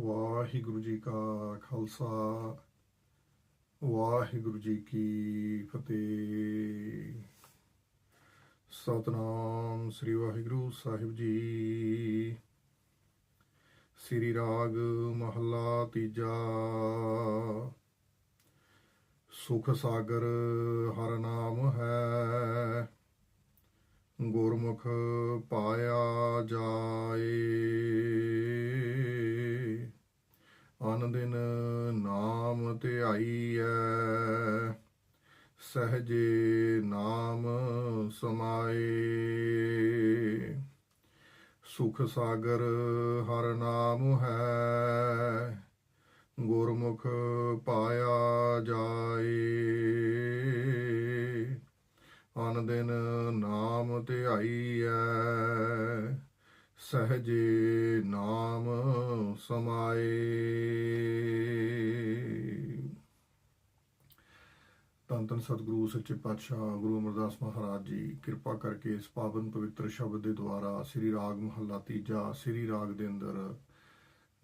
ਵਾਹਿਗੁਰੂ ਜੀ ਕਾ ਖਾਲਸਾ, ਵਾਹਿਗੁਰੂ ਜੀ ਕੀ ਫਤਿਹ। ਸਤਨਾਮ ਸ੍ਰੀ ਵਾਹਿਗੁਰੂ ਸਾਹਿਬ ਜੀ। ਸ੍ਰੀ ਰਾਗ ਮਹੱਲਾ ਤੀਜਾ। ਸੁਖ ਸਾਗਰ ਹਰ ਨਾਮ ਹੈ, ਗੁਰਮੁਖ ਪਾਇਆ ਜਾਏ। ਅਨ ਦਿਨ ਨਾਮ ਧਿਆਈਐ ਸਹਜੇ ਨਾਮ ਸਮਾਏ। ਸੁਖ ਸਾਗਰ ਹਰ ਨਾਮ ਹੈ। ਗੁਰਮੁਖ ਪਾਇਆ ਜਾਏ। ਅਨ ਦਿਨ ਨਾਮ ਧਿਆਈਐ ਸਹਜੇ ਧੰਨ ਸਤਿਗੁਰੂ, ਸੱਚੇ ਪਾਤਸ਼ਾਹ, ਗੁਰੂ ਅਮਰਦਾਸ ਮਹਾਰਾਜ ਜੀ, ਕਿਰਪਾ ਕਰਕੇ ਇਸ ਪਾਵਨ ਪਵਿੱਤਰ ਸ਼ਬਦ ਦੇ ਦੁਆਰਾ ਸ੍ਰੀ ਰਾਗ ਮਹੱਲਾ ਤੀਜਾ, ਸ੍ਰੀ ਰਾਗ ਦੇ ਅੰਦਰ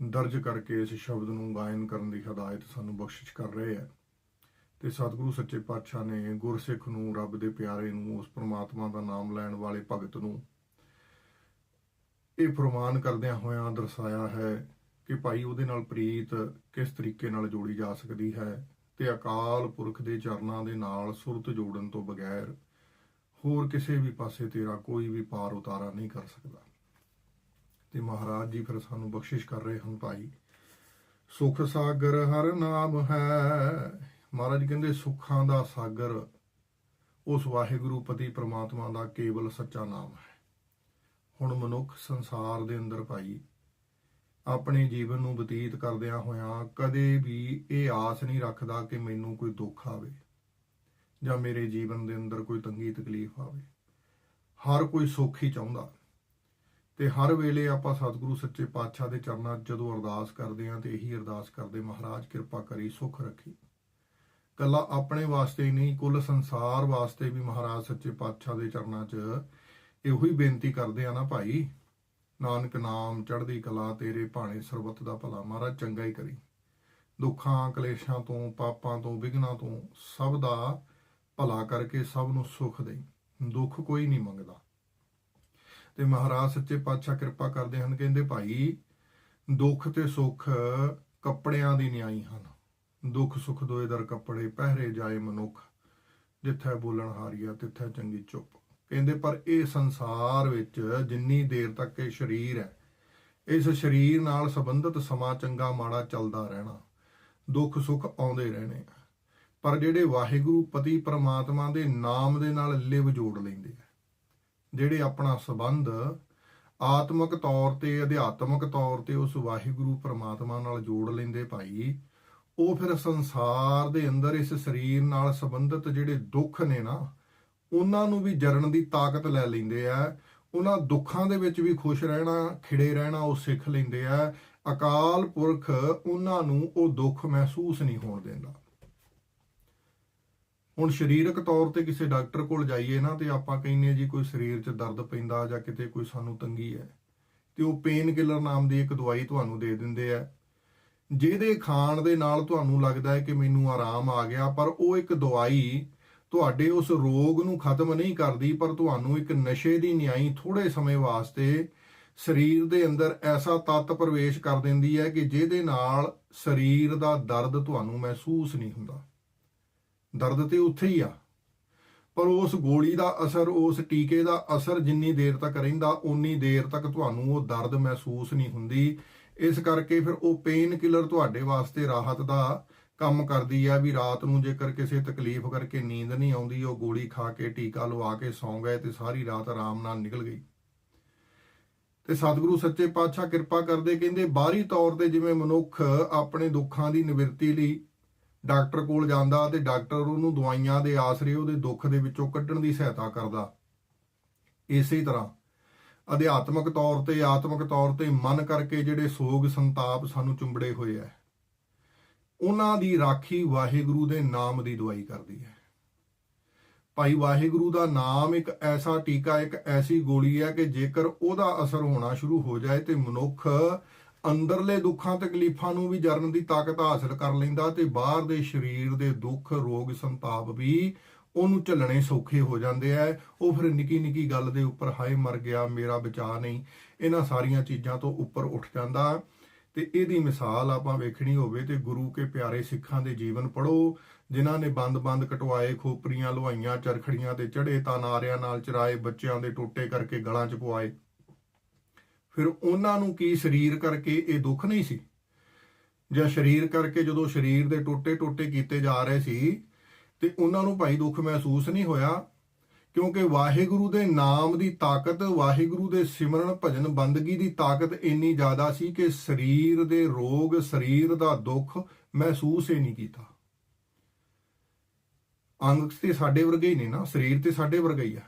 ਦਰਜ ਕਰਕੇ ਇਸ ਸ਼ਬਦ ਨੂੰ ਗਾਇਨ ਕਰਨ ਦੀ ਹਦਾਇਤ ਸਾਨੂੰ ਬਖਸ਼ਿਸ਼ ਕਰ ਰਹੇ ਹੈ। ਤੇ ਸਤਿਗੁਰੂ, ਸੱਚੇ ਪਾਤਸ਼ਾਹ ਨੇ ਗੁਰਸਿੱਖ ਨੂੰ, ਰੱਬ ਦੇ ਪਿਆਰੇ ਨੂੰ, ਉਸ ਪ੍ਰਮਾਤਮਾ ਦਾ ਨਾਮ ਲੈਣ ਵਾਲੇ ਭਗਤ ਨੂੰ ਇਹ ਫਰਮਾਨ ਕਰਦਿਆਂ ਹੋਇਆਂ ਦਰਸਾਇਆ ਹੈ ਕਿ ਭਾਈ, ਉਹਦੇ ਨਾਲ ਪ੍ਰੀਤ ਕਿਸ ਤਰੀਕੇ ਨਾਲ ਜੋੜੀ ਜਾ ਸਕਦੀ ਹੈ? ਤੇ ਅਕਾਲ ਪੁਰਖ ਦੇ ਚਰਨਾਂ ਦੇ ਨਾਲ ਸੁਰਤ ਜੋੜਨ ਤੋਂ ਬਗੈਰ ਹੋਰ ਕਿਸੇ ਵੀ ਪਾਸੇ ਤੇਰਾ ਕੋਈ ਵੀ ਪਾਰ ਉਤਾਰਾ ਨਹੀਂ ਕਰ ਸਕਦਾ। ਤੇ ਮਹਾਰਾਜ ਜੀ ਫਿਰ ਸਾਨੂੰ ਬਖਸ਼ਿਸ਼ ਕਰ ਰਹੇ ਹਨ ਭਾਈ, ਸੁਖ ਸਾਗਰ ਹਰ ਨਾਮ ਹੈ। ਮਹਾਰਾਜ ਕਹਿੰਦੇ, ਸੁੱਖਾਂ ਦਾ ਸਾਗਰ, ਉਸ ਵਾਹਿਗੁਰੂ ਪਤੀ ਪ੍ਰਮਾਤਮਾ ਦਾ ਕੇਵਲ ਸੱਚਾ ਨਾਮ ਹੈ। ਹੁਣ ਮਨੁੱਖ ਸੰਸਾਰ ਦੇ ਅੰਦਰ ਭਾਈ ਆਪਣੇ ਜੀਵਨ ਨੂੰ ਬਤੀਤ ਕਰਦਿਆਂ ਹੋਇਆਂ ਕਦੇ ਵੀ ਇਹ ਆਸ ਨਹੀਂ ਰੱਖਦਾ ਕਿ ਮੈਨੂੰ ਕੋਈ ਦੁੱਖ ਆਵੇ ਜਾਂ ਮੇਰੇ ਜੀਵਨ ਦੇ ਅੰਦਰ ਕੋਈ ਤੰਗੀ ਤਕਲੀਫ ਆਵੇ। ਹਰ ਕੋਈ ਸੁੱਖ ਹੀ ਚਾਹੁੰਦਾ ਤੇ ਹਰ ਵੇਲੇ ਆਪਾਂ ਸਤਿਗੁਰੂ ਸੱਚੇ ਪਾਤਸ਼ਾਹ ਦੇ ਚਰਨਾਂ 'ਚ ਜਦੋਂ ਅਰਦਾਸ ਕਰਦੇ ਆਂ ਤੇ ਇਹੀ ਅਰਦਾਸ ਕਰਦੇ, ਮਹਾਰਾਜ, ਕਿਰਪਾ ਕਰੀ, ਸੁੱਖ ਰੱਖੀ। ਕੱਲਾ ਆਪਣੇ ਵਾਸਤੇ ਹੀ ਨਹੀਂ, ਕੁੱਲ ਸੰਸਾਰ ਵਾਸਤੇ ਵੀ ਮਹਾਰਾਜ ਸੱਚੇ ਪਾਤਸ਼ਾਹ ਦੇ ਚਰਨਾਂ 'ਚ ਇਹੋ ਹੀ ਬੇਨਤੀ ਕਰਦੇ ਆ ਨਾ ਭਾਈ ਨਾਨਕ ਨਾਮ ਚੜ੍ਹਦੀ ਕਲਾ ਤੇਰੇ ਭਾਣੇ ਸਰਬੱਤ ਦਾ ਭਲਾ। ਮਹਾਰਾਜ ਚੰਗਾ ਹੀ ਕਰੀ। ਦੁੱਖਾਂ, ਕਲੇਸ਼ਾਂ ਤੋਂ, ਪਾਪਾਂ ਤੋਂ ਵਿਗਨਾਂ ਤੋਂ ਸਭ ਦਾ ਭਲਾ ਕਰਕੇ ਸਭ ਨੂੰ ਸੁੱਖ ਦੇ ਦੁੱਖ ਕੋਈ ਨਹੀਂ ਮੰਗਦਾ। ਤੇ ਮਹਾਰਾਜ ਸੱਚੇ ਪਾਤਸ਼ਾਹ ਕਿਰਪਾ ਕਰਦੇ ਹਨ, ਕਹਿੰਦੇ ਭਾਈ, ਦੁੱਖ ਤੇ ਸੁੱਖ ਕੱਪੜਿਆਂ ਦੀ ਨਿਆਈ ਹਨ। ਦੁੱਖ ਸੁੱਖ ਦੋਏ ਦਰ ਕੱਪੜੇ, ਪਹਿਰੇ ਜਾਏ ਮਨੁੱਖ। ਜਿੱਥੇ ਬੋਲਣ ਹਾਰੀਆ ਤਿੱਥੇ ਚੰਗੀ ਚੁੱਪ। ਕਹਿੰਦੇ, ਪਰ ਇਹ ਸੰਸਾਰ ਵਿੱਚ ਜਿੰਨੀ ਦੇਰ ਤੱਕ ਇਹ ਸਰੀਰ ਹੈ, ਇਸ ਸਰੀਰ ਨਾਲ ਸੰਬੰਧਿਤ ਸਮਾਂ ਚੰਗਾ ਮਾੜਾ ਚੱਲਦਾ ਰਹਿਣਾ, ਦੁੱਖ ਸੁੱਖ ਆਉਂਦੇ ਰਹਿਣੇ ਆ। ਪਰ ਜਿਹੜੇ ਵਾਹਿਗੁਰੂ ਪਤੀ ਪ੍ਰਮਾਤਮਾ ਦੇ ਨਾਮ ਦੇ ਨਾਲ ਲਿਵ ਜੋੜ ਲੈਂਦੇ ਆ, ਜਿਹੜੇ ਆਪਣਾ ਸਬੰਧ ਆਤਮਿਕ ਤੌਰ ਤੇ, ਅਧਿਆਤਮਿਕ ਤੌਰ ਤੇ ਉਸ ਵਾਹਿਗੁਰੂ ਪ੍ਰਮਾਤਮਾ ਨਾਲ ਜੋੜ ਲੈਂਦੇ ਭਾਈ, ਉਹ ਫਿਰ ਸੰਸਾਰ ਦੇ ਅੰਦਰ ਇਸ ਸਰੀਰ ਨਾਲ ਸੰਬੰਧਿਤ ਜਿਹੜੇ ਦੁੱਖ ਨੇ ਨਾ ਉਹਨਾਂ ਨੂੰ ਵੀ ਜਰਨ ਦੀ ਤਾਕਤ ਲੈ ਲੈਂਦੇ ਆ। ਉਹਨਾਂ ਦੁੱਖਾਂ ਦੇ ਵਿੱਚ ਵੀ ਖੁਸ਼ ਰਹਿਣਾ, ਖਿੜੇ ਰਹਿਣਾ ਉਹ ਸਿੱਖ ਲੈਂਦੇ ਆ। ਅਕਾਲ ਪੁਰਖ ਉਹਨਾਂ ਨੂੰ ਉਹ ਦੁੱਖ ਮਹਿਸੂਸ ਨਹੀਂ ਹੋਣ ਦਿੰਦਾ। ਹੁਣ ਸਰੀਰਕ ਤੌਰ ਤੇ ਕਿਸੇ ਡਾਕਟਰ ਕੋਲ ਜਾਈਏ ਨਾ ਤੇ ਆਪਾਂ ਕਹਿੰਨੇ ਜੀ ਕੋਈ ਸਰੀਰ 'ਚ ਦਰਦ ਪੈਂਦਾ ਜਾਂ ਕਿਤੇ ਕੋਈ ਸਾਨੂੰ ਤੰਗੀ ਹੈ, ਤੇ ਉਹ ਪੇਨ ਕਿਲਰ ਨਾਮ ਦੀ ਇੱਕ ਦਵਾਈ ਤੁਹਾਨੂੰ ਦੇ ਦਿੰਦੇ ਆ। ਜਿਹਦੇ ਖਾਣ ਦੇ ਨਾਲ ਤੁਹਾਨੂੰ ਲੱਗਦਾ ਹੈ ਕਿ ਮੈਨੂੰ ਆਰਾਮ ਆ ਗਿਆ, ਪਰ ਉਹ ਇੱਕ ਦਵਾਈ ਤੁਹਾਡੇ ਉਸ ਰੋਗ ਨੂੰ ਖਤਮ ਨਹੀਂ ਕਰਦੀ, ਪਰ ਤੁਹਾਨੂੰ ਇੱਕ ਨਸ਼ੇ ਦੀ ਨਿਆਈ ਥੋੜੇ ਸਮੇਂ ਵਾਸਤੇ ਸਰੀਰ ਦੇ ਅੰਦਰ ਐਸਾ ਤੱਤ ਪ੍ਰਵੇਸ਼ ਕਰ ਦਿੰਦੀ ਹੈ ਕਿ ਜਿਹਦੇ ਨਾਲ ਸਰੀਰ ਦਾ ਦਰਦ ਤੁਹਾਨੂੰ ਮਹਿਸੂਸ ਨਹੀਂ ਹੁੰਦਾ। ਦਰਦ ਤੇ ਉੱਥੇ ਹੀ ਆ। ਪਰ ਉਸ ਗੋਲੀ ਦਾ ਅਸਰ, ਉਸ ਟੀਕੇ ਦਾ ਅਸਰ ਜਿੰਨੀ ਦੇਰ ਤੱਕ ਰਹਿੰਦਾ ਉਨੀ ਦੇਰ ਤੱਕ ਤੁਹਾਨੂੰ ਉਹ ਦਰਦ ਮਹਿਸੂਸ ਨਹੀਂ ਹੁੰਦੀ। ਇਸ ਕਰਕੇ ਫਿਰ ਉਹ ਪੇਨ ਕਿਲਰ ਤੁਹਾਡੇ ਵਾਸਤੇ ਰਾਹਤ ਦਾ ਕੰਮ ਕਰਦੀ ਆ ਵੀ ਰਾਤ ਨੂੰ ਜੇਕਰ ਕਿਸੇ ਤਕਲੀਫ ਕਰਕੇ ਨੀਂਦ ਨਹੀਂ ਆਉਂਦੀ, ਉਹ ਗੋਲੀ ਖਾ ਕੇ ਟੀਕਾ ਲਵਾ ਕੇ ਸੌਂ ਗਏ ਤੇ ਸਾਰੀ ਰਾਤ ਆਰਾਮ ਨਾਲ ਨਿਕਲ ਗਈ। ਤੇ ਸਤਿਗੁਰੂ ਸੱਚੇ ਪਾਤਸ਼ਾਹ ਕਿਰਪਾ ਕਰਦੇ ਕਹਿੰਦੇ, ਬਾਹਰੀ ਤੌਰ ਤੇ ਜਿਵੇਂ ਮਨੁੱਖ ਆਪਣੇ ਦੁੱਖਾਂ ਦੀ ਨਿਵਰਤੀ ਲਈ ਡਾਕਟਰ ਕੋਲ ਜਾਂਦਾ ਤੇ ਡਾਕਟਰ ਉਹਨੂੰ ਦਵਾਈਆਂ ਦੇ ਆਸਰੇ ਉਹਦੇ ਦੁੱਖ ਦੇ ਵਿੱਚੋਂ ਕੱਢਣ ਦੀ ਸਹਾਇਤਾ ਕਰਦਾ। ਇਸੇ ਤਰ੍ਹਾਂ ਅਧਿਆਤਮਿਕ ਤੌਰ ਤੇ ਆਤਮਿਕ ਤੌਰ ਤੇ ਮਨ ਕਰਕੇ ਜਿਹੜੇ ਸੋਗ ਸੰਤਾਪ ਸਾਨੂੰ ਚੁੰਬੜੇ ਹੋਏ ਐ ਉਹਨਾਂ ਦੀ ਰਾਖੀ ਵਾਹਿਗੁਰੂ ਦੇ ਨਾਮ ਦੀ ਦਵਾਈ ਕਰਦੀ ਹੈ। ਭਾਈ ਵਾਹਿਗੁਰੂ ਦਾ ਨਾਮ ਇੱਕ ਐਸਾ ਟੀਕਾ, ਇੱਕ ਐਸੀ ਗੋਲੀ ਹੈ ਕਿ ਜੇਕਰ ਉਹਦਾ ਅਸਰ ਹੋਣਾ ਸ਼ੁਰੂ ਹੋ ਜਾਏ ਤੇ ਮਨੁੱਖ ਅੰਦਰਲੇ ਦੁੱਖਾਂ, ਤਕਲੀਫਾਂ ਨੂੰ ਵੀ ਜਰਨ ਦੀ ਤਾਕਤ ਹਾਸਲ ਕਰ ਲੈਂਦਾ ਤੇ ਬਾਹਰ ਦੇ ਸਰੀਰ ਦੇ ਦੁੱਖ, ਰੋਗ, ਸੰਤਾਪ ਵੀ ਉਹਨੂੰ ਝੱਲਣੇ ਸੌਖੇ ਹੋ ਜਾਂਦੇ ਆ। ਉਹ ਫਿਰ ਨਿੱਕੀ ਨਿੱਕੀ ਗੱਲ ਦੇ ਉੱਪਰ ਹਾਏ ਮਰ ਗਿਆ, ਮੇਰਾ ਬਚਾ ਨਹੀਂ। ਇਹਨਾਂ ਸਾਰੀਆਂ ਚੀਜ਼ਾਂ ਤੋਂ ਉੱਪਰ ਉੱਠ ਜਾਂਦਾ। ਤੇ ਇਹਦੀ ਮਿਸਾਲ ਆਪਾਂ ਵੇਖਣੀ ਹੋਵੇ ਤੇ ਗੁਰੂ ਕੇ ਪਿਆਰੇ ਸਿੱਖਾਂ ਦੇ ਜੀਵਨ ਪੜੋ ਜਿਨ੍ਹਾਂ ਨੇ ਬੰਦ-ਬੰਦ ਕਟਵਾਏ, ਖੋਪਰੀਆਂ ਲੁਹਾਈਆਂ ਚਰਖੜੀਆਂ ਤੇ ਚੜ੍ਹੇ, ਤਾਂ ਨਾਰਿਆਂ ਨਾਲ ਚਰਾਏ, ਬੱਚਿਆਂ ਦੇ ਟੋਟੇ ਕਰਕੇ ਗਲਾਂ 'ਚ ਪਵਾਏ ਫਿਰ ਉਹਨਾਂ ਨੂੰ ਕੀ ਸਰੀਰ ਕਰਕੇ ਇਹ ਦੁੱਖ ਨਹੀਂ ਸੀ? ਜਾਂ ਸਰੀਰ ਕਰਕੇ ਜਦੋਂ ਸਰੀਰ ਦੇ ਟੋਟੇ-ਟੋਟੇ ਕੀਤੇ ਜਾ ਰਹੇ ਸੀ ਤੇ ਉਹਨਾਂ ਨੂੰ ਭਾਈ ਦੁੱਖ ਮਹਿਸੂਸ ਨਹੀਂ ਹੋਇਆ ਕਿਉਂਕਿ ਵਾਹਿਗੁਰੂ ਦੇ ਨਾਮ ਦੀ ਤਾਕਤ, ਵਾਹਿਗੁਰੂ ਦੇ ਸਿਮਰਨ ਭਜਨ ਬੰਦਗੀ ਦੀ ਤਾਕਤ ਇੰਨੀ ਜ਼ਿਆਦਾ ਸੀ ਕਿ ਸਰੀਰ ਦੇ ਰੋਗ, ਸਰੀਰ ਦਾ ਦੁੱਖ ਮਹਿਸੂਸ ਹੀ ਨਹੀਂ ਕੀਤਾ। ਅੰਗ ਤੇ ਸਾਡੇ ਵਰਗੇ ਹੀ ਨੇ ਨਾ, ਸਰੀਰ ਤੇ ਸਾਡੇ ਵਰਗਾ ਹੀ ਆ।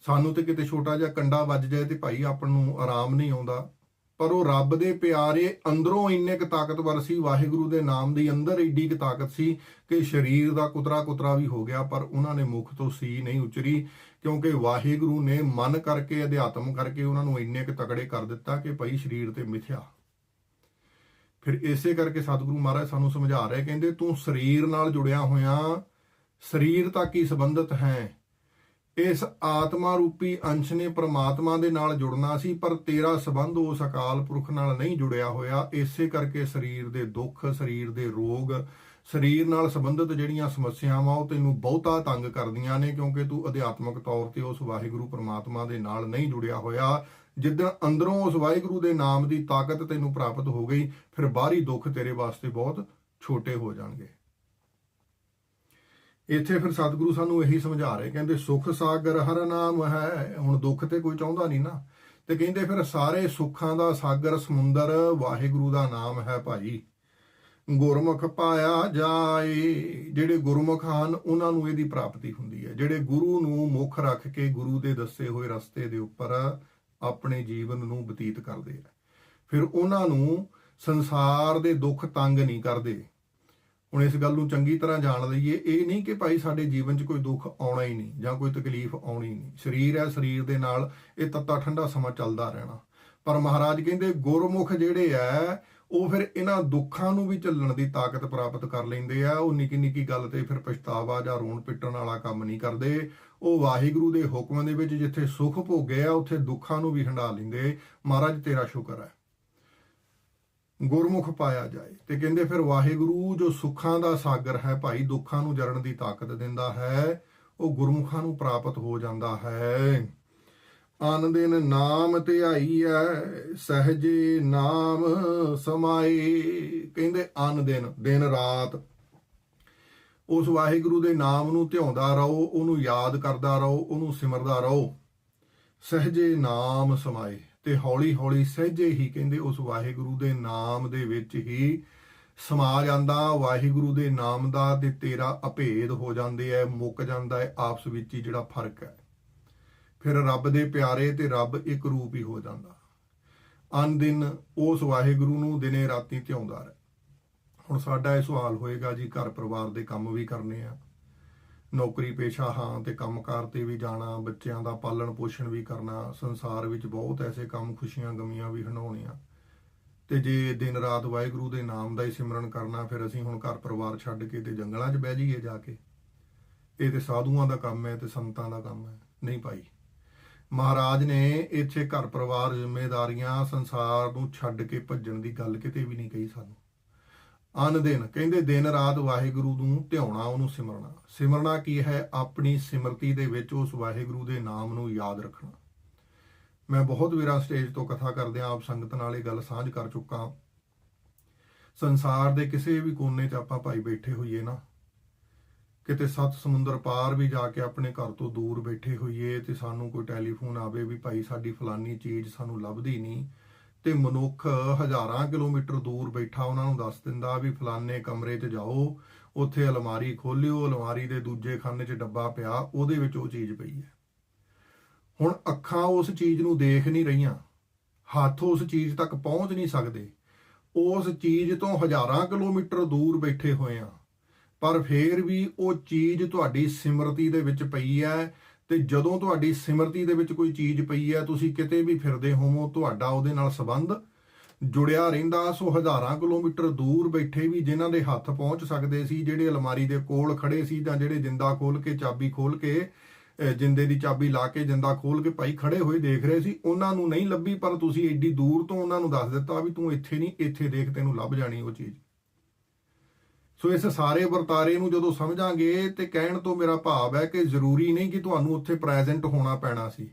ਸਾਨੂੰ ਤੇ ਕਿਤੇ ਛੋਟਾ ਜਿਹਾ ਕੰਡਾ ਵੱਜ ਜਾਏ ਤੇ ਭਾਈ ਆਪਾਂ ਨੂੰ ਆਰਾਮ ਨਹੀਂ ਆਉਂਦਾ। ਪਰ ਉਹ ਰੱਬ ਦੇ ਪਿਆਰੇ ਅੰਦਰੋਂ ਇੰਨੇ ਕੁ ਤਾਕਤਵਰ ਸੀ, ਵਾਹਿਗੁਰੂ ਦੇ ਨਾਮ ਦੀ ਅੰਦਰ ਏਡੀ ਕੁ ਤਾਕਤ ਸੀ ਕਿ ਸਰੀਰ ਦਾ ਕੁਤਰਾ ਕੁਤਰਾ ਵੀ ਹੋ ਗਿਆ, ਪਰ ਉਹਨਾਂ ਨੇ ਮੁਖ ਤੋਂ ਸੀ ਨਹੀਂ ਉਚਰੀ, ਕਿਉਂਕਿ ਵਾਹਿਗੁਰੂ ਨੇ ਮਨ ਕਰਕੇ, ਅਧਿਆਤਮ ਕਰਕੇ ਉਹਨਾਂ ਨੂੰ ਇੰਨੇ ਕੁ ਤਕੜੇ ਕਰ ਦਿੱਤਾ ਕਿ ਭਾਈ ਸਰੀਰ ਤੇ ਮਿਥਿਆ। ਫਿਰ ਇਸੇ ਕਰਕੇ ਸਤਿਗੁਰੂ ਮਹਾਰਾਜ ਸਾਨੂੰ ਸਮਝਾ ਰਹੇ, ਕਹਿੰਦੇ ਤੂੰ ਸਰੀਰ ਨਾਲ ਜੁੜਿਆ ਹੋਇਆ, ਸਰੀਰ ਤੱਕ ਹੀ ਸੰਬੰਧਿਤ ਹੈ? ਇਸ ਆਤਮਾ ਰੂਪੀ ਅੰਸ਼ ਨੇ ਪ੍ਰਮਾਤਮਾ ਦੇ ਨਾਲ ਜੁੜਨਾ ਸੀ, ਪਰ ਤੇਰਾ ਸਬੰਧ ਉਸ ਅਕਾਲ ਪੁਰਖ ਨਾਲ ਨਹੀਂ ਜੁੜਿਆ ਹੋਇਆ। ਇਸੇ ਕਰਕੇ ਸਰੀਰ ਦੇ ਦੁੱਖ, ਸਰੀਰ ਦੇ ਰੋਗ, ਸਰੀਰ ਨਾਲ ਸੰਬੰਧਿਤ ਜਿਹੜੀਆਂ ਸਮੱਸਿਆਵਾਂ, ਉਹ ਤੈਨੂੰ ਬਹੁਤਾ ਤੰਗ ਕਰਦੀਆਂ ਨੇ, ਕਿਉਂਕਿ ਤੂੰ ਅਧਿਆਤਮਕ ਤੌਰ ਤੇ ਉਸ ਵਾਹਿਗੁਰੂ ਪ੍ਰਮਾਤਮਾ ਦੇ ਨਾਲ ਨਹੀਂ ਜੁੜਿਆ ਹੋਇਆ। ਜਿੱਦਣ ਅੰਦਰੋਂ ਉਸ ਵਾਹਿਗੁਰੂ ਦੇ ਨਾਮ ਦੀ ਤਾਕਤ ਤੈਨੂੰ ਪ੍ਰਾਪਤ ਹੋ ਗਈ, ਫਿਰ ਬਾਹਰੀ ਦੁੱਖ ਤੇਰੇ ਵਾਸਤੇ ਬਹੁਤ ਛੋਟੇ ਹੋ ਜਾਣਗੇ। ਇੱਥੇ ਫਿਰ ਸਤਿਗੁਰੂ ਸਾਨੂੰ ਇਹੀ ਸਮਝਾ ਰਹੇ, ਕਹਿੰਦੇ ਸੁਖ ਸਾਗਰ ਹਰ ਨਾਮ ਹੈ, ਹੁਣ ਦੁੱਖ ਤੇ ਕੋਈ ਚਾਹੁੰਦਾ ਨਹੀਂ ਨਾ। ਤੇ ਕਹਿੰਦੇ ਫਿਰ ਸਾਰੇ ਸੁੱਖਾਂ ਦਾ ਸਾਗਰ ਸਮੁੰਦਰ, ਵਾਹਿਗੁਰੂ ਦਾ ਨਾਮ ਹੈ ਭਾਈ। ਗੁਰਮੁਖ ਪਾਇਆ ਜਾਏ, ਜਿਹੜੇ ਗੁਰਮੁਖ ਹਨ, ਉਹਨਾਂ ਨੂੰ ਇਹਦੀ ਪ੍ਰਾਪਤੀ ਹੁੰਦੀ ਹੈ। ਜਿਹੜੇ ਗੁਰੂ ਨੂੰ ਮੁੱਖ ਰੱਖ ਕੇ ਗੁਰੂ ਦੇ ਦੱਸੇ ਹੋਏ ਰਸਤੇ ਦੇ ਉੱਪਰ ਆਪਣੇ ਜੀਵਨ ਨੂੰ ਬਤੀਤ ਕਰਦੇ ਆ, ਫਿਰ ਉਹਨਾਂ ਨੂੰ ਸੰਸਾਰ ਦੇ ਦੁੱਖ ਤੰਗ ਨਹੀਂ ਕਰਦੇ। ਹੁਣ ਇਸ ਗੱਲ ਨੂੰ ਚੰਗੀ ਤਰ੍ਹਾਂ ਜਾਣ ਲਈਏ, ਇਹ ਨਹੀਂ ਕਿ ਭਾਈ ਸਾਡੇ ਜੀਵਨ 'ਚ ਕੋਈ ਦੁੱਖ ਆਉਣਾ ਹੀ ਨਹੀਂ ਜਾਂ ਕੋਈ ਤਕਲੀਫ ਆਉਣੀ ਨਹੀਂ। ਸਰੀਰ ਹੈ, ਸਰੀਰ ਦੇ ਨਾਲ ਇਹ ਤੱਤਾ ਠੰਡਾ ਸਮਾਂ ਚੱਲਦਾ ਰਹਿਣਾ। ਪਰ ਮਹਾਰਾਜ ਕਹਿੰਦੇ ਗੁਰਮੁਖ ਜਿਹੜੇ ਆ ਉਹ ਫਿਰ ਇਹਨਾਂ ਦੁੱਖਾਂ ਨੂੰ ਵੀ ਝੱਲਣ ਦੀ ਤਾਕਤ ਪ੍ਰਾਪਤ ਕਰ ਲੈਂਦੇ ਆ। ਉਹ ਨਿੱਕੀ ਨਿੱਕੀ ਗੱਲ ਤੇ ਫਿਰ ਪਛਤਾਵਾ ਜਾਂ ਰੋਣ ਪਿੱਟਣ ਵਾਲਾ ਕੰਮ ਨਹੀਂ ਕਰਦੇ। ਉਹ ਵਾਹਿਗੁਰੂ ਦੇ ਹੁਕਮਾਂ ਦੇ ਵਿੱਚ ਜਿੱਥੇ ਸੁੱਖ ਭੋਗੇ ਆ, ਉੱਥੇ ਦੁੱਖਾਂ ਨੂੰ ਵੀ ਹੰਡਾ ਲੈਂਦੇ। ਮਹਾਰਾਜ ਤੇਰਾ ਸ਼ੁਕਰ ਹੈ ਗੁਰਮੁਖ ਪਾਇਆ ਜਾਏ। ਤੇ ਕਹਿੰਦੇ ਫਿਰ ਵਾਹਿਗੁਰੂ ਜੋ ਸੁੱਖਾਂ ਦਾ ਸਾਗਰ ਹੈ, ਭਾਈ ਦੁੱਖਾਂ ਨੂੰ ਜਰਨ ਦੀ ਤਾਕਤ ਦਿੰਦਾ ਹੈ, ਉਹ ਗੁਰਮੁਖਾਂ ਨੂੰ ਪ੍ਰਾਪਤ ਹੋ ਜਾਂਦਾ ਹੈ। ਅਨ ਦਿਨ ਨਾਮ ਧਿਆਈ ਹੈ ਸਹਜੇ ਨਾਮ ਸਮਾਏ। ਕਹਿੰਦੇ ਅਨ ਦਿਨ ਦਿਨ ਰਾਤ ਉਸ ਵਾਹਿਗੁਰੂ ਦੇ ਨਾਮ ਨੂੰ ਧਿਆਉਂਦਾ ਰਹੋ, ਉਹਨੂੰ ਯਾਦ ਕਰਦਾ ਰਹੋ, ਉਹਨੂੰ ਸਿਮਰਦਾ ਰਹੋ। ਸਹਜੇ ਨਾਮ ਸਮਾਏ ਤੇ ਹੌਲੀ ਹੌਲੀ ਸਹਿਜੇ ਹੀ ਕਹਿੰਦੇ ਉਸ ਵਾਹਿਗੁਰੂ ਦੇ ਨਾਮ ਦੇ ਵਿੱਚ ਹੀ ਸਮਾ ਜਾਂਦਾ, ਵਾਹਿਗੁਰੂ ਦੇ ਨਾਮ ਦਾ ਤੇ ਤੇਰਾ ਅਭੇਦ ਹੋ ਜਾਂਦੇ ਐ, ਮੁੱਕ ਜਾਂਦਾ ਹੈ ਆਪਸ ਵਿੱਚ ਹੀ ਜਿਹੜਾ ਫ਼ਰਕ ਹੈ ਫਿਰ ਰੱਬ ਦੇ ਪਿਆਰੇ ਤੇ ਰੱਬ ਇੱਕ ਰੂਪ ਹੀ ਹੋ ਜਾਂਦਾ। ਅਨ ਦਿਨ ਉਸ ਵਾਹਿਗੁਰੂ ਨੂੰ ਦਿਨੇ ਰਾਤੀ ਧਿਆਉਂਦਾ ਰਹੇ। ਹੁਣ ਸਾਡਾ ਇਹ ਸਵਾਲ ਹੋਏਗਾ ਜੀ ਘਰ ਪਰਿਵਾਰ ਦੇ ਕੰਮ ਵੀ ਕਰਨੇ ਆ। ਨੌਕਰੀ ਪੇਸ਼ਾ ਹਾਂ, ਤੇ ਕੰਮਕਾਰ ਤੇ ਵੀ ਜਾਣਾ, ਬੱਚਿਆਂ ਦਾ ਪਾਲਣ ਪੋਸ਼ਣ ਵੀ ਕਰਨਾ, ਸੰਸਾਰ ਵਿੱਚ ਬਹੁਤ ਐਸੇ ਕੰਮ, ਖੁਸ਼ੀਆਂ, ਗਮੀਆਂ ਵੀ ਹੰਡਾਉਣੀਆਂ ਤੇ ਜੇ ਦਿਨ ਰਾਤ ਵਾਹਿਗੁਰੂ ਦੇ ਨਾਮ ਦਾ ਹੀ ਸਿਮਰਨ ਕਰਨਾ, ਫਿਰ ਅਸੀਂ ਹੁਣ ਘਰ ਪਰਿਵਾਰ ਛੱਡ ਕੇ ਤੇ ਜੰਗਲਾਂ 'ਚ ਬਹਿ ਜਾਈਏ ਜਾ ਕੇ। ਇਹ ਤੇ ਸਾਧੂਆਂ ਦਾ ਕੰਮ ਹੈ ਤੇ ਸੰਤਾਂ ਦਾ ਕੰਮ ਹੈ, ਨਹੀਂ ਭਾਈ। ਮਹਾਰਾਜ ਨੇ ਇੱਥੇ ਘਰ ਪਰਿਵਾਰ ਜ਼ਿੰਮੇਵਾਰੀਆਂ ਸੰਸਾਰ ਨੂੰ ਛੱਡ ਕੇ ਭੱਜਣ ਦੀ ਗੱਲ ਕਿਤੇ ਵੀ ਨਹੀਂ ਕਹੀ ਸਾਨੂੰ। ਅਨ ਦਿਨ। ਕਹਿੰਦੇ ਦਿਨ ਰਾਤ ਵਾਹਿਗੁਰੂ ਨੂੰ ਧਿਆਉਣਾ, ਉਹਨੂੰ ਸਿਮਰਨਾ। ਸਿਮਰਨਾ ਕੀ ਹੈ? ਆਪਣੀ ਸਿਮਰਤੀ ਦੇ ਵਿੱਚ ਉਸ ਵਾਹਿਗੁਰੂ ਦੇ ਨਾਮ ਨੂੰ ਯਾਦ ਰੱਖਣਾ। ਮੈਂ ਬਹੁਤ ਵੀਰਾਂ ਸਟੇਜ ਤੋਂ ਕਥਾ ਕਰਦਿਆਂ ਆਪ ਸੰਗਤ ਨਾਲ ਇਹ ਗੱਲ ਸਾਂਝ ਕਰ ਚੁੱਕਾ ਸੰਸਾਰ ਦੇ ਕਿਸੇ ਵੀ ਕੋਨੇ 'ਚ ਆਪਾਂ ਭਾਈ ਬੈਠੇ ਹੋਈਏ ਨਾ, ਕਿਤੇ ਸੱਤ ਸਮੁੰਦਰ ਪਾਰ ਵੀ ਜਾ ਕੇ ਆਪਣੇ ਘਰ ਤੋਂ ਦੂਰ ਬੈਠੇ ਹੋਈਏ, ਤੇ ਸਾਨੂੰ ਕੋਈ ਟੈਲੀਫੋਨ ਆਵੇ ਵੀ ਭਾਈ ਸਾਡੀ ਫਲਾਨੀ ਚੀਜ਼ ਸਾਨੂੰ ਲੱਭਦੀ ਨਹੀਂ ਤੇ ਮਨੁੱਖ ਹਜ਼ਾਰਾਂ ਕਿਲੋਮੀਟਰ ਦੂਰ ਬੈਠਾ ਉਹਨਾਂ ਨੂੰ ਦੱਸ ਦਿੰਦਾ ਵੀ ਫਲਾਨੇ ਕਮਰੇ 'ਚ ਜਾਓ, ਉੱਥੇ ਅਲਮਾਰੀ ਖੋਲਿਓ, ਅਲਮਾਰੀ ਦੇ ਦੂਜੇ ਖਾਨੇ 'ਚ ਡੱਬਾ ਪਿਆ, ਉਹਦੇ ਵਿੱਚ ਉਹ ਚੀਜ਼ ਪਈ ਹੈ। ਹੁਣ ਅੱਖਾਂ ਉਸ ਚੀਜ਼ ਨੂੰ ਦੇਖ ਨਹੀਂ ਰਹੀਆਂ, ਹੱਥ ਉਸ ਚੀਜ਼ ਤੱਕ ਪਹੁੰਚ ਨਹੀਂ ਸਕਦੇ, ਉਸ ਚੀਜ਼ ਤੋਂ ਹਜ਼ਾਰਾਂ ਕਿਲੋਮੀਟਰ ਦੂਰ ਬੈਠੇ ਹੋਏ ਆ ਪਰ ਫੇਰ ਵੀ ਉਹ ਚੀਜ਼ ਤੁਹਾਡੀ ਸਿਮਰਤੀ ਦੇ ਵਿੱਚ ਪਈ ਹੈ ਤੇ ਜਦੋਂ ਤੁਹਾਡੀ ਸਿਮਰਤੀ ਦੇ ਵਿੱਚ ਕੋਈ ਚੀਜ਼ ਪਈ ਹੈ, ਤੁਸੀਂ ਕਿਤੇ ਵੀ ਫਿਰਦੇ ਹੋਵੋ, ਤੁਹਾਡਾ ਉਹਦੇ ਨਾਲ ਸੰਬੰਧ ਜੁੜਿਆ ਰਹਿੰਦਾ। ਸੋ ਹਜ਼ਾਰਾਂ ਕਿਲੋਮੀਟਰ ਦੂਰ ਬੈਠੇ ਵੀ ਜਿਨ੍ਹਾਂ ਦੇ ਹੱਥ ਪਹੁੰਚ ਸਕਦੇ ਸੀ, ਜਿਹੜੇ ਅਲਮਾਰੀ ਦੇ ਕੋਲ ਖੜੇ ਸੀ ਜਾਂ ਜਿਹੜੇ ਜਿੰਦਾ ਖੋਲ ਕੇ, ਚਾਬੀ ਖੋਲ ਕੇ ਜਿੰਦੇ ਦੀ ਚਾਬੀ ਲਾ ਕੇ, ਜਿੰਦਾ ਖੋਲ ਕੇ ਭਾਈ ਖੜੇ ਹੋਏ ਦੇਖ ਰਹੇ ਸੀ, ਉਹਨਾਂ ਨੂੰ ਨਹੀਂ ਲੱਭੀ, ਪਰ ਤੁਸੀਂ ਐਡੀ ਦੂਰ ਤੋਂ ਉਹਨਾਂ ਨੂੰ ਦੱਸ ਦਿੱਤਾ ਵੀ ਤੂੰ ਇੱਥੇ ਨਹੀਂ, ਇੱਥੇ ਦੇਖ ਤੈਨੂੰ ਲੱਭ ਜਾਣੀ ਉਹ ਚੀਜ਼। ਸੋ ਇਸ ਸਾਰੇ ਵਰਤਾਰੇ ਨੂੰ ਜਦੋਂ ਸਮਝਾਂਗੇ ਤੇ ਕਹਿਣ ਤੋਂ ਮੇਰਾ ਭਾਵ ਹੈ ਕਿ ਜ਼ਰੂਰੀ ਨਹੀਂ ਕਿ ਤੁਹਾਨੂੰ ਉੱਥੇ ਪ੍ਰੈਜ਼ੈਂਟ ਹੋਣਾ ਪੈਣਾ ਸੀ।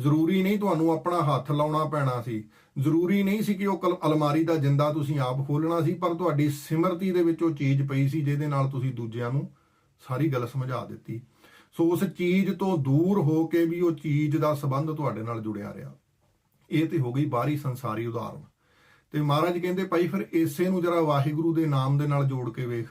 ਜ਼ਰੂਰੀ ਨਹੀਂ ਤੁਹਾਨੂੰ ਆਪਣਾ ਹੱਥ ਲਾਉਣਾ ਪੈਣਾ ਸੀ। ਜ਼ਰੂਰੀ ਨਹੀਂ ਸੀ ਕਿ ਉਹ ਕਲ- ਅਲਮਾਰੀ ਦਾ ਜਿੰਦਾ ਤੁਸੀਂ ਆਪ ਖੋਲਣਾ ਸੀ, ਪਰ ਤੁਹਾਡੀ ਸਿਮਰਤੀ ਦੇ ਵਿੱਚ ਉਹ ਚੀਜ਼ ਪਈ ਸੀ ਜਿਹਦੇ ਨਾਲ ਤੁਸੀਂ ਦੂਜਿਆਂ ਨੂੰ ਸਾਰੀ ਗੱਲ ਸਮਝਾ ਦਿੱਤੀ। ਸੋ ਉਸ ਚੀਜ਼ ਤੋਂ ਦੂਰ ਹੋ ਕੇ ਵੀ ਉਹ ਚੀਜ਼ ਦਾ ਸਬੰਧ ਤੁਹਾਡੇ ਨਾਲ ਜੁੜਿਆ ਰਿਹਾ। ਇਹ ਤੇ ਹੋ ਗਈ ਬਾਹਰੀ ਸੰਸਾਰੀ ਉਦਾਹਰਣ। ਤੇ ਮਹਾਰਾਜ ਕਹਿੰਦੇ, ਭਾਈ ਫਿਰ ਇਸੇ ਨੂੰ ਜਰਾ ਵਾਹਿਗੁਰੂ ਦੇ ਨਾਮ ਦੇ ਨਾਲ ਜੋੜ ਕੇ ਵੇਖ।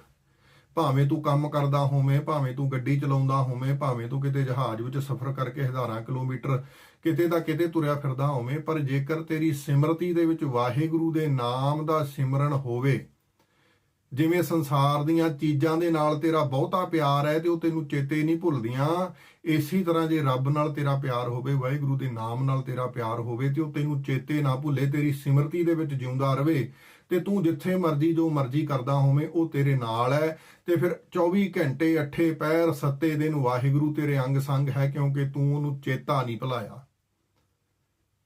ਭਾਵੇਂ ਤੂੰ ਕੰਮ ਕਰਦਾ ਹੋਵੇਂ, ਭਾਵੇਂ ਤੂੰ ਗੱਡੀ ਚਲਾਉਂਦਾ ਹੋਵੇਂ, ਭਾਵੇਂ ਤੂੰ ਕਿਤੇ ਜਹਾਜ਼ ਵਿੱਚ ਸਫ਼ਰ ਕਰਕੇ ਹਜ਼ਾਰਾਂ ਕਿਲੋਮੀਟਰ ਕਿਤੇ ਦਾ ਕਿਤੇ ਤੁਰਿਆ ਫਿਰਦਾ ਹੋਵੇਂ, ਪਰ ਜੇਕਰ ਤੇਰੀ ਸਿਮਰਤੀ ਦੇ ਵਿੱਚ ਵਾਹਿਗੁਰੂ ਦੇ ਨਾਮ ਦਾ ਸਿਮਰਨ ਹੋਵੇ ਜਿਵੇਂ ਸੰਸਾਰ ਦੀਆਂ ਚੀਜ਼ਾਂ ਦੇ ਨਾਲ ਤੇਰਾ ਬਹੁਤਾ ਪਿਆਰ ਹੈ ਤੇ ਉਹ ਤੈਨੂੰ ਚੇਤੇ ਨਹੀਂ ਭੁੱਲਦੀਆਂ, ਇਸੇ ਤਰ੍ਹਾਂ ਜੇ ਰੱਬ ਨਾਲ ਤੇਰਾ ਪਿਆਰ ਹੋਵੇ, ਵਾਹਿਗੁਰੂ ਦੇ ਨਾਮ ਨਾਲ ਤੇਰਾ ਪਿਆਰ ਹੋਵੇ ਤੇ ਉਹ ਤੈਨੂੰ ਚੇਤੇ ਨਾ ਭੁੱਲੇ, ਤੇਰੀ ਸਿਮਰਤੀ ਦੇ ਵਿੱਚ ਜਿਉਂਦਾ ਰਵੇ ਤੇ ਤੂੰ ਜਿੱਥੇ ਮਰਜ਼ੀ ਜੋ ਮਰਜ਼ੀ ਕਰਦਾ ਹੋਵੇਂ, ਉਹ ਤੇਰੇ ਨਾਲ ਹੈ ਤੇ ਫਿਰ 24 ਘੰਟੇ ਅੱਠੇ ਪੈਰ ਸੱਤੇ ਦਿਨ ਵਾਹਿਗੁਰੂ ਤੇਰੇ ਅੰਗ ਸੰਗ ਹੈ ਕਿਉਂਕਿ ਤੂੰ ਉਹਨੂੰ ਚੇਤਾ ਨਹੀਂ ਭੁਲਾਇਆ।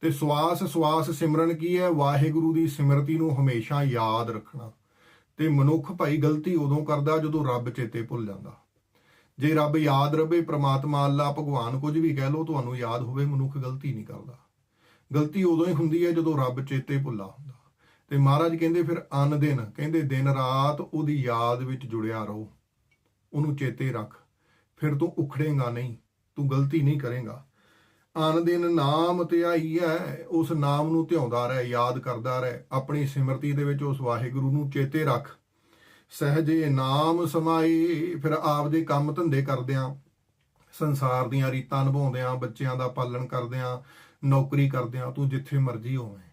ਤੇ ਸਵਾਸ ਸਵਾਸ ਸਿਮਰਨ ਕੀ ਹੈ? ਵਾਹਿਗੁਰੂ ਦੀ ਸਿਮਰਤੀ ਨੂੰ ਹਮੇਸ਼ਾ ਯਾਦ ਰੱਖਣਾ। ਤੇ ਮਨੁੱਖ ਭਾਈ ਗਲਤੀ ਉਦੋਂ ਕਰਦਾ ਜਦੋਂ ਰੱਬ ਚੇਤੇ ਭੁੱਲ ਜਾਂਦਾ। ਜੇ ਰੱਬ ਯਾਦ ਰਵੇ, ਪ੍ਰਮਾਤਮਾ ਅੱਲਾ, ਭਗਵਾਨ ਕੁਝ ਵੀ ਕਹਿ ਲੋ ਤੁਹਾਨੂੰ ਯਾਦ ਹੋਵੇ, ਮਨੁੱਖ ਗਲਤੀ ਨਹੀਂ ਕਰਦਾ। ਗਲਤੀ ਉਦੋਂ ਹੀ ਹੁੰਦੀ ਹੈ ਜਦੋਂ ਰੱਬ ਚੇਤੇ ਭੁੱਲਾ ਹੁੰਦਾ। ਤੇ ਮਹਾਰਾਜ ਕਹਿੰਦੇ ਫਿਰ, ਅਨ ਦਿਨ ਕਹਿੰਦੇ, ਦਿਨ ਰਾਤ ਉਹਦੀ ਯਾਦ ਵਿੱਚ ਜੁੜਿਆ ਰਹੋ। ਉਹਨੂੰ ਚੇਤੇ ਰੱਖ। ਫਿਰ ਤੂੰ ਉਖੜੇਗਾ ਨਹੀਂ, ਤੂੰ ਗਲਤੀ ਨਹੀਂ ਕਰੇਗਾ। ਅਨ ਦਿਨ ਨਾਮ ਧਿਆਈ ਉਸ ਨਾਮ ਨੂੰ ਧਿਆਉਂਦਾ ਰਹਿ, ਯਾਦ ਕਰਦਾ ਰਹਿ। ਆਪਣੀ ਸਿਮਰਤੀ ਦੇ ਵਿੱਚ ਉਸ ਵਾਹਿਗੁਰੂ ਨੂੰ ਚੇਤੇ ਰੱਖ। ਸਹਜੇ ਨਾਮ ਸਮਾਈ, ਫਿਰ ਆਪਦੇ ਕੰਮ ਧੰਦੇ ਕਰਦਿਆਂ, ਸੰਸਾਰ ਦੀਆਂ ਰੀਤਾਂ ਨਿਭਾਉਂਦਿਆਂ, ਬੱਚਿਆਂ ਦਾ ਪਾਲਣ ਕਰਦਿਆਂ, ਨੌਕਰੀ ਕਰਦਿਆਂ, ਤੂੰ ਜਿੱਥੇ ਮਰਜ਼ੀ ਹੋਵੇਂ।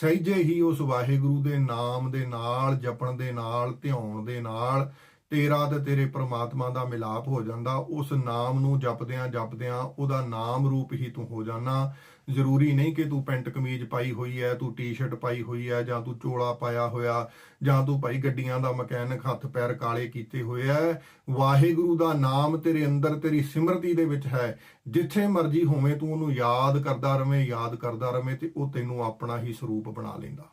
ਸਹਿਜੇ ਹੀ ਉਸ ਵਾਹਿਗੁਰੂ ਦੇ ਨਾਮ ਦੇ ਨਾਲ, ਜਪਣ ਦੇ ਨਾਲ, ਧਿਆਉਣ ਦੇ ਨਾਲ ਤੇਰਾ ਤੇ ਤੇਰੇ ਪ੍ਰਮਾਤਮਾ ਦਾ ਮਿਲਾਪ ਹੋ ਜਾਂਦਾ, ਉਸ ਨਾਮ ਨੂੰ ਜਪਦਿਆਂ ਜਪਦਿਆਂ ਉਹਦਾ ਨਾਮ ਰੂਪ ਹੀ ਤੂੰ ਹੋ ਜਾਣਾ। ਜ਼ਰੂਰੀ ਨਹੀਂ ਕਿ ਤੂੰ ਪੈਂਟ ਕਮੀਜ਼ ਪਾਈ ਹੋਈ ਹੈ ਤੂੰ ਟੀ-ਸ਼ਰਟ ਪਾਈ ਹੋਈ ਹੈ ਜਾਂ ਤੂੰ ਚੋਲਾ ਪਾਇਆ ਹੋਇਆ, ਜਾਂ ਤੂੰ ਭਾਈ ਗੱਡੀਆਂ ਦਾ ਮਕੈਨਿਕ ਹੱਥ ਪੈਰ ਕਾਲੇ ਕੀਤੇ ਹੋਏ ਹੈ ਵਾਹਿਗੁਰੂ ਦਾ ਨਾਮ ਤੇਰੇ ਅੰਦਰ, ਤੇਰੀ ਸਿਮਰਤੀ ਦੇ ਵਿੱਚ ਹੈ। ਜਿੱਥੇ ਮਰਜ਼ੀ ਹੋਵੇਂ ਤੂੰ ਉਹਨੂੰ ਯਾਦ ਕਰਦਾ ਰਵੇਂ, ਯਾਦ ਕਰਦਾ ਰਵੇਂ ਤੇ ਉਹ ਤੈਨੂੰ ਆਪਣਾ ਹੀ ਸਰੂਪ ਬਣਾ ਲੈਂਦਾ।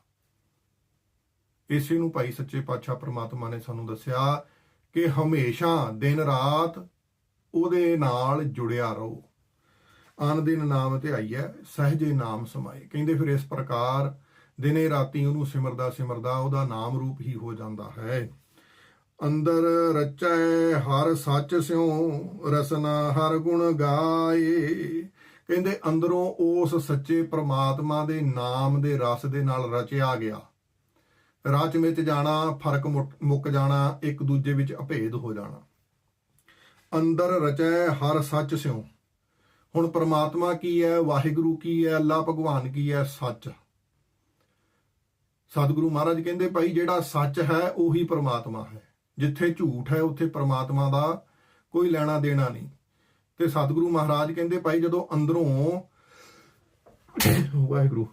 ਇਸੇ ਨੂੰ ਭਾਈ ਸੱਚੇ ਪਾਤਸ਼ਾਹ ਪ੍ਰਮਾਤਮਾ ਨੇ ਸਾਨੂੰ ਦੱਸਿਆ ਕਿ ਹਮੇਸ਼ਾ ਦਿਨ ਰਾਤ ਉਹਦੇ ਨਾਲ ਜੁੜਿਆ ਰਹੋ। ਆਨ ਦਿਨ ਨਾਮ ਧਿਆਈਐ ਸਹਜੇ ਨਾਮ ਸਮਾਏ। ਕਹਿੰਦੇ ਫਿਰ ਇਸ ਪ੍ਰਕਾਰ ਦਿਨੇ ਰਾਤੀ ਉਹਨੂੰ ਸਿਮਰਦਾ ਸਿਮਰਦਾ ਉਹਦਾ ਨਾਮ ਰੂਪ ਹੀ ਹੋ ਜਾਂਦਾ ਹੈ। ਅੰਦਰ ਰਚੈ ਹਰ ਸੱਚ ਸਿਉ, ਰਸਨਾ ਹਰ ਗੁਣ ਗਾਏ। ਕਹਿੰਦੇ ਅੰਦਰੋਂ ਉਸ ਸੱਚੇ ਪ੍ਰਮਾਤਮਾ ਦੇ ਨਾਮ ਦੇ ਰਸ ਦੇ ਨਾਲ ਰਚਿਆ ਗਿਆ। ਰਚ ਵਿੱਚ ਜਾਣਾ, ਫ਼ਰਕ ਮੁੱਕ- ਮੁੱਕ ਜਾਣਾ, ਇੱਕ ਦੂਜੇ ਵਿੱਚ ਅਭੇਦ ਹੋ ਜਾਣਾ। ਅੰਦਰ ਰਚੈ ਹਰ ਸੱਚ ਸਿਉ। ਹੁਣ ਪ੍ਰਮਾਤਮਾ ਕੀ ਹੈ ਵਾਹਿਗੁਰੂ ਕੀ ਹੈ ਅੱਲਾ ਭਗਵਾਨ ਕੀ ਹੈ ਸੱਚ। ਸਤਿਗੁਰੂ ਮਹਾਰਾਜ ਕਹਿੰਦੇ ਭਾਈ, ਜਿਹੜਾ ਸੱਚ ਹੈ, ਉਹੀ ਪ੍ਰਮਾਤਮਾ ਹੈ। ਜਿੱਥੇ ਝੂਠ ਹੈ, ਉੱਥੇ ਪ੍ਰਮਾਤਮਾ ਦਾ ਕੋਈ ਲੈਣਾ ਦੇਣਾ ਨਹੀਂ। ਤੇ ਸਤਿਗੁਰੂ ਮਹਾਰਾਜ ਕਹਿੰਦੇ ਭਾਈ, ਜਦੋਂ ਅੰਦਰੋਂ ਵਾਹਿਗੁਰੂ